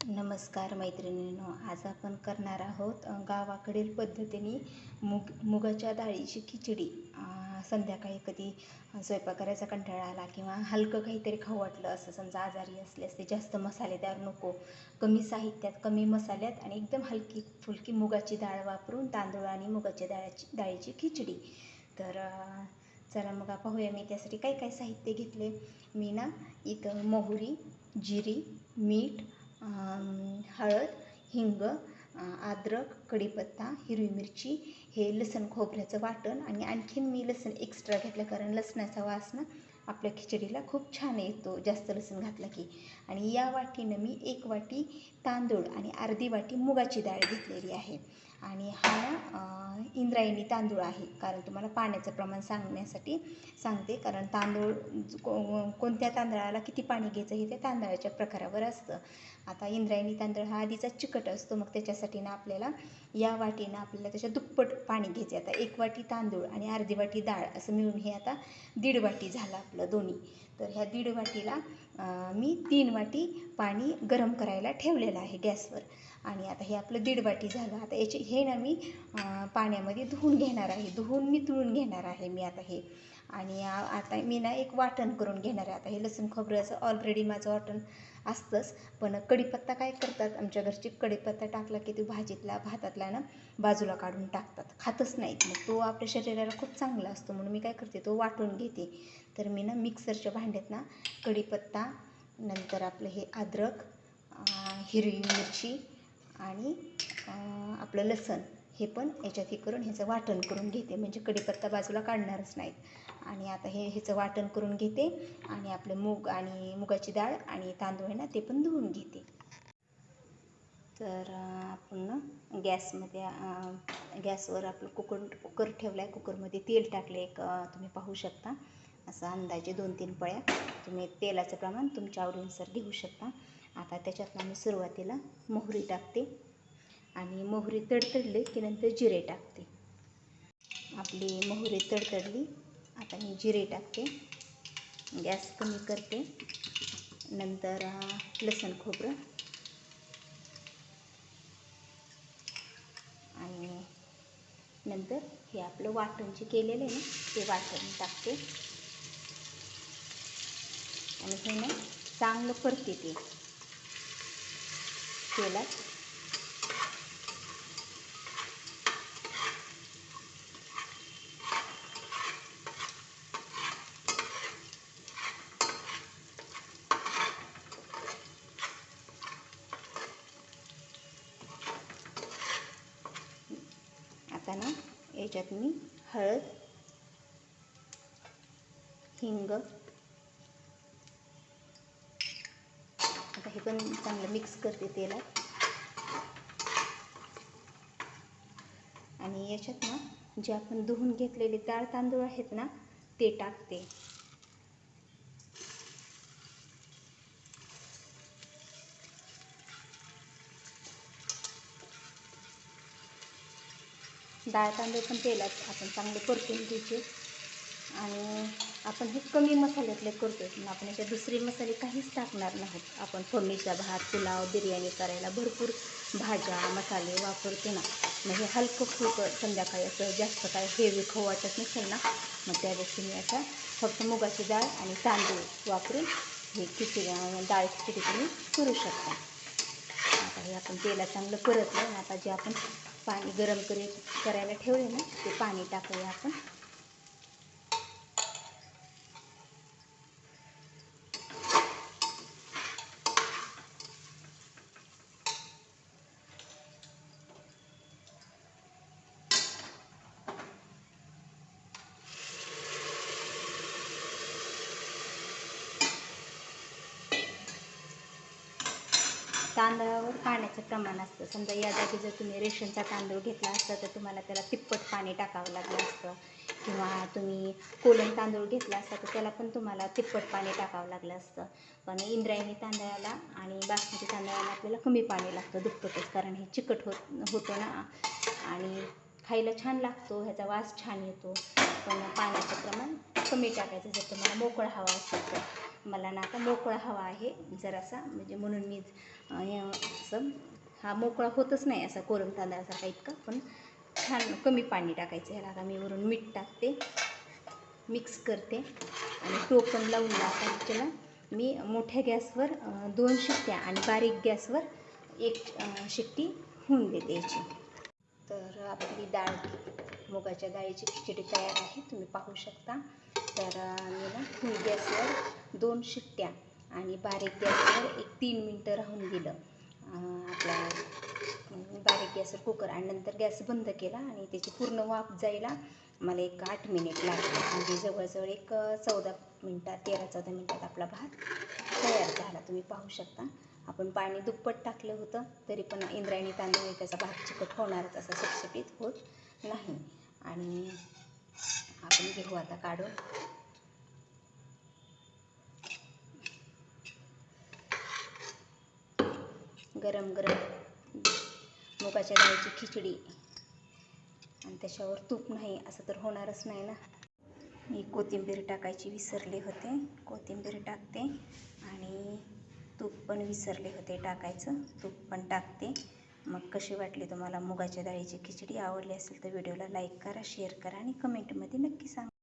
नमस्कार मैत्रिणींनो आज आपण करणार आहोत गावाकडील पद्धतीने मुग मुगाच्या डाळीची खिचडी. संध्याकाळी कधी स्वयंपाक करायचा कंटाळा आला किंवा हलकं काहीतरी खाऊ वाटलं असं समजा आजारी असल्यास ते जास्त मसालेदार नको. कमी साहित्यात कमी मसाल्यात आणि एकदम हलकी फुलकी मुगाची डाळ वापरून तांदूळ आणि मुगाच्या डाळाची डाळीची खिचडी. तर चला मग पाहूया मी त्यासाठी काय काय साहित्य घेतले. मी ना इथं मोहरी जिरी मीठ हळद हिंग अद्रक कढीपत्ता हिरवी मिरची हे लसण खोबऱ्याचं वाटण आणि आणखीन मी लसण एक्स्ट्रा घेतलं कारण लसणाचा वास ना आपल्या खिचडीला खूप छान येतो जास्त लसूण घातला की. आणि या वाटीनं मी एक वाटी तांदूळ आणि अर्धी वाटी मुगाची डाळ घेतलेली आहे. आणि हा ना इंद्रायणी तांदूळ आहे. कारण तुम्हाला पाण्याचं प्रमाण सांगण्यासाठी सांगते. कारण तांदूळ को कोणत्या तांदळाला किती पाणी घ्यायचं हे त्या तांदळाच्या प्रकारावर असतं. आता इंद्रायणी तांदूळ हा आधीचा चिकट असतो. मग त्याच्यासाठी ना आपल्याला या वाटीनं आपल्याला त्याच्या दुप्पट पाणी घ्यायचे आता एक वाटी तांदूळ आणि अर्धी वाटी डाळ असं मिळून हे आता दीड वाटी झालं आपलं दोन्ही. तर ह्या दीड वाटीला मी तीन वाटी पाणी गरम करायला ठेवलेलं आहे गॅसवर. आणि आता हे आपलं दीड वाटी झालं. आता याचे हे ना मी पाण्यामध्ये धुवून घेणार आहे. धुवून मी तुळून घेणार आहे मी आता हे. आणि आता मी ना एक वाटण करून घेणार आहे. आता हे लसूण खोबऱ्याचं ऑलरेडी माझं वाटण असतंच. पण कढीपत्ता काय करतात आमच्या घरची कढीपत्ता टाकला की तो भाजीतला भातातला ना बाजूला काढून टाकतात. खातच नाहीत. मग तो आपल्या शरीराला खूप चांगला असतो. म्हणून मी काय करते तो वाटून घेते. तर मी ना मिक्सरच्या भांड्यात ना कढीपत्ता नंतर आपलं हे अद्रक हिरवी मिरची आणि आपलं लसण हे पण याच्यात हे करून ह्याचं वाटण करून घेते. म्हणजे कढीपत्ता बाजूला काढणारच नाहीत. आणि आता हे ह्याचं वाटण करून घेते आणि आपलं मूग आणि मुगाची डाळ आणि तांदूळ आहे ना ते पण धुवून घेते. तर आपण गॅसमध्ये गॅसवर आपलं कुकर कुकर ठेवला आहे कुकरमध्ये तेल टाकले एक तुम्ही पाहू शकता. असं अंदाजे दोन तीन पळ्या. तुम्ही तेलाचं प्रमाण तुमच्या आवडीनुसार घेऊ शकता. आता त्याच्यातनं मी सुरुवातीला मोहरी टाकते आणि मोहरी तडतडली की नंतर जिरे टाकते. आपली मोहरी तडतडली आता मी जिरे टाकते. गॅस कमी करते. नंतर लसूण लसण खोबरं. आणि नंतर हे आपलं वाटण जे केलेलं आहे ना ते वाटण टाकते. आणि हे ना चांगलं परते ते केला आता ना याच्यात मी हळद हिंग हे पण चांगलं मिक्स करते तेलात. आणि याच्यात ना जे आपण धुवून घेतलेले डाळ तांदूळ आहेत ना ते टाकते. डाळ तांदूळ पण तेलात आपण चांगले परतून घ्यायचे. आणि आपण हे कमी मसाल्यातले करतो पण आपण याच्यात दुसरे मसाले काहीच टाकणार नाहीत. आपण फोडणीचा भात पुलाव बिर्याणी करायला भरपूर भाज्या मसाले वापरतो ना. मग हे हलकं फुलकं संध्याकाळी असं जास्त काय हेवी खाऊ वाटत नसेल ना मग त्या दिवशी मी आता फक्त मुगाची डाळ आणि तांदूळ वापरून हे खिचडी डाळ खिचडी तुम्ही करू शकता. आता हे आपण तेला चांगलं परतलं आणि आता जे आपण पाणी गरम करी करायला ठेवले ना ते पाणी टाकूया आपण. तांदळावर पाण्याचं प्रमाण असतं. समजा या जागी जर तुम्ही रेशनचा तांदूळ घेतला असता तर तुम्हाला त्याला तिप्पट पाणी टाकावं लागलं असतं. किंवा तुम्ही कोलम तांदूळ घेतला असता तर त्याला पण तुम्हाला तिप्पट पाणी टाकावं लागलं असतं. पण इंद्रायणी तांदळाला आणि बासमती तांदळाला आपल्याला कमी पाणी लागतं दुप्पटच कारण हे चिकट होत होतं ना. आणि खायला छान लागतो ह्याचा वास छान येतो. पण पाण्याचं प्रमाण कमी टाकायचं जर तुम्हाला मोकळा हवा असेल तर. मला ना आता मोकळा हवा आहे. जरासा म्हणजे म्हणून मी असं हा मोकळा होतच नाही असा कोरम तांदळासारखा इतका पण छान कमी पाणी टाकायचं ह्याला आता मी वरून मीठ टाकते मिक्स करते आणि टोपण लावून आता त्याला मी मोठ्या गॅसवर दोन शिट्ट्या आणि बारीक गॅसवर एक शिट्टी होऊन देते याची. तर आपली डाळ मुगाच्या डाळीची खिचडी तयार आहे. तुम्ही पाहू शकता. तर मी ना फुल गॅसवर दोन शिट्ट्या आणि बारीक गॅसवर एक तीन मिनटं राहून दिलं. आपला बारीक गॅसवर कुकर आणि नंतर गॅस बंद केला आणि त्याची पूर्ण वाफ जायला मला एक आठ मिनिट लागले. म्हणजे जवळजवळ एक चौदा मिनटात तेरा चौदा मिनटात आपला भात तयार झाला. तुम्ही पाहू शकता. आपण पाणी दुप्पट टाकलं होतं तरी पण इंद्रायणी तांदूळ त्याचा भात चिकट होणारच असा सुटसुटीत होत नाही. आणि आपण घेऊ आता काढून. गरम गरम मुगाच्या डाळीची खिचडी. आणि त्याच्यावर तूप नाही असं तर होणारच नाही ना. मी कोथिंबीर टाकायची विसरले होते. कोथिंबीर टाकते आणि तूप पण विसरले होते टाकायचं. तूप पण टाकते. मग कशी वाटली तुम्हाला मुगाच्या डाळीची खिचडी? आवडली असेल तर व्हिडिओला लाईक करा शेअर करा आणि कमेंटमध्ये नक्की सांगा.